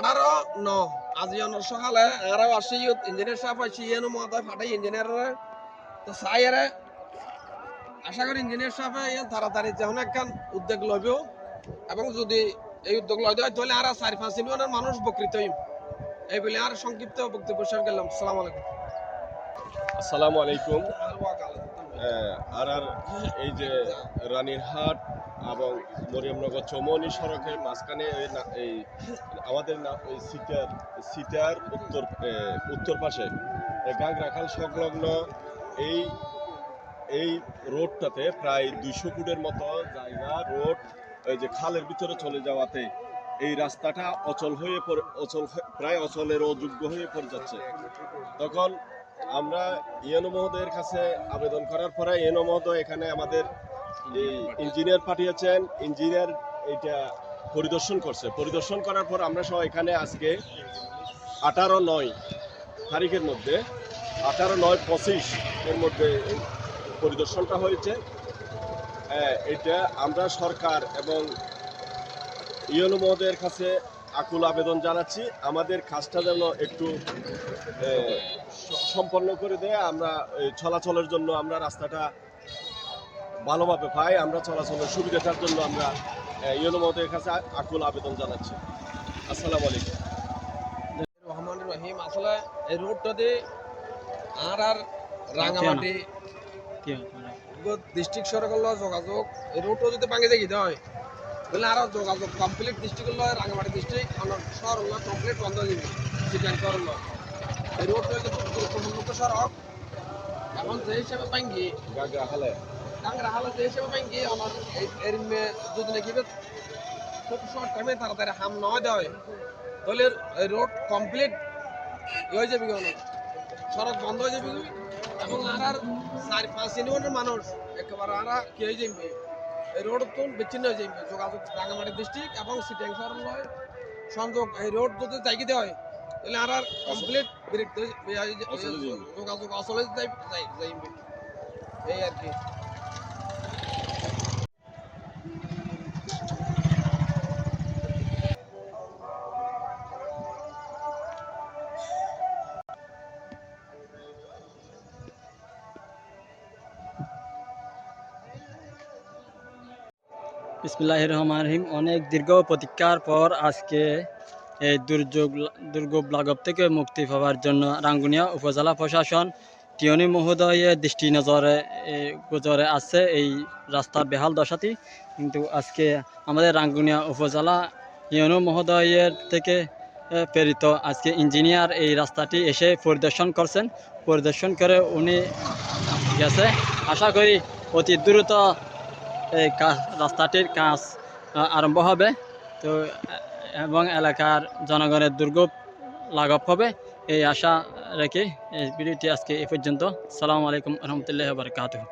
আঠারো ন। আজি অন্য সকালে আরও আসি ইঞ্জিনিয়ার সাহেব আইসি ইয়েন মহাদয় ফাটাই ইঞ্জিনিয়ার তো সাইয়ারে আশা করি ইঞ্জিনিয়ার সাহেব ইয়ে তাড়াতাড়ি যেমন একখান উদ্যোগ লইব এবং যদি এই উদ্যোগ লয় হয় তাহলে আর চারি পাঁচ ইউনিয়নের মানুষ বকৃত হইম। এই বলে আর সংক্ষিপ্ত বক্তব্য শেষ গেলাম সালাম আলাইকুম। আসসালামু আলাইকুম। আর আর এই যে রানীরহাট এবং মরিয়মনগর চৌমনি সড়কের মাঝখানে এই এই আমাদের ওই সিটার সিটার উত্তর উত্তর পাশে এ, গাংরাখাল সংলগ্ন এই এই রোডটাতে প্রায় দুইশো ফুটের মতো জায়গা রোড এই যে খালের ভিতরে চলে যাওয়াতে এই রাস্তাটা অচল হয়ে পড়ে অচল প্রায় অচলের অযোগ্য হয়ে পড়ে যাচ্ছে। তখন আমরা ইয়েনো মহোদয়ের কাছে আবেদন করার পরে ইয়েনো মহোদয় এখানে আমাদের এই ইঞ্জিনিয়ার পাঠিয়েছেন। ইঞ্জিনিয়ার এটা পরিদর্শন করছে। পরিদর্শন করার পর আমরা সব এখানে আজকে আঠারো নয় তারিখের মধ্যে, আঠারো নয় পঁচিশ এর মধ্যে পরিদর্শনটা হয়েছে। এটা আমরা সরকার এবং ইয়েনো মহোদয়ের কাছে আকুল আবেদন জানাচ্ছি। আমাদের কাজটা যেন একটু সম্পন্ন করে দেয়। আমরা চলাচলের জন্য আমরা রাস্তাটা ভালোভাবে পাই। আমরা চলাচলের সুবিধাটার জন্য আমরা ইউনো মহোদয়ের কাছে আকুল আবেদন জানাচ্ছি। আসসালামু আলাইকুম। রহমান রহিম। আসলে এই রোডটাতে আর আর রাঙামাটি ডিস্ট্রিক্ট সরকার যোগাযোগ এই রোডটা যদি ভাঙে দেখি হয়? তাহলে আরও যোগাযোগ কমপ্লিট ডিস্ট্রিক্ট লয় রাঙামাটি ডিস্ট্রিক্ট আমার শহর হলো কমপ্লিট বন্ধ যাবে চিটাং শহর হলো। এই রোডটা হচ্ছে খুব গুরুত্বপূর্ণ সড়ক এখন যে হিসাবে ভাঙ্গি গাগা হালে কাংরা হালে যে হিসাবে ভাঙ্গি আমার এর যদি নাকি খুব শর্ট টাইমে তাড়াতাড়ি হাম নয় দেয় তাহলে এই রোড কমপ্লিট হয়ে যাবে কেন? সড়ক বন্ধ হয়ে যাবে। এবং আর আর চার পাঁচ ইউনিয়নের মানুষ একেবারে আর আর কি হয়ে যাবে? এই রোড তো বিচ্ছিন্ন হয়ে যাবে যোগাযোগ রাঙামাটি ডিস্ট্রিক্ট এবং সিটিং শহর লয় সংযোগ এই রোড যদি জায়গা দেওয়া হয় তাহলে আর আর কমপ্লিট অচলে যোগাযোগ যাই যাইবে। এই আর কি। বিসমিল্লাহ রহমান রহিম। অনেক দীর্ঘ প্রতীক্ষার পর আজকে এই দুর্যোগ দুর্যোগ লাঘব থেকে মুক্তি পাওয়ার জন্য রাঙ্গুনিয়া উপজেলা প্রশাসন টিয়নি মহোদয়ের দৃষ্টি নজরে এ, গোচরে আছে এই রাস্তা বেহাল দশাটি। কিন্তু আজকে আমাদের রাঙ্গুনিয়া উপজেলা ইউনো মহোদয়ের থেকে প্রেরিত আজকে ইঞ্জিনিয়ার এই রাস্তাটি এসে পরিদর্শন করছেন। পরিদর্শন করে উনি গেছে। আশা করি অতি দ্রুত এই কাজ, রাস্তাটির কাজ আরম্ভ হবে। তো এবং এলাকার জনগণের দুর্ভোগ লাঘব হবে এই আশা রেখে এই ভিডিওটি আজকে এ পর্যন্ত। সালামু আলাইকুম রহমতুল্লাহ বারকাতুহ।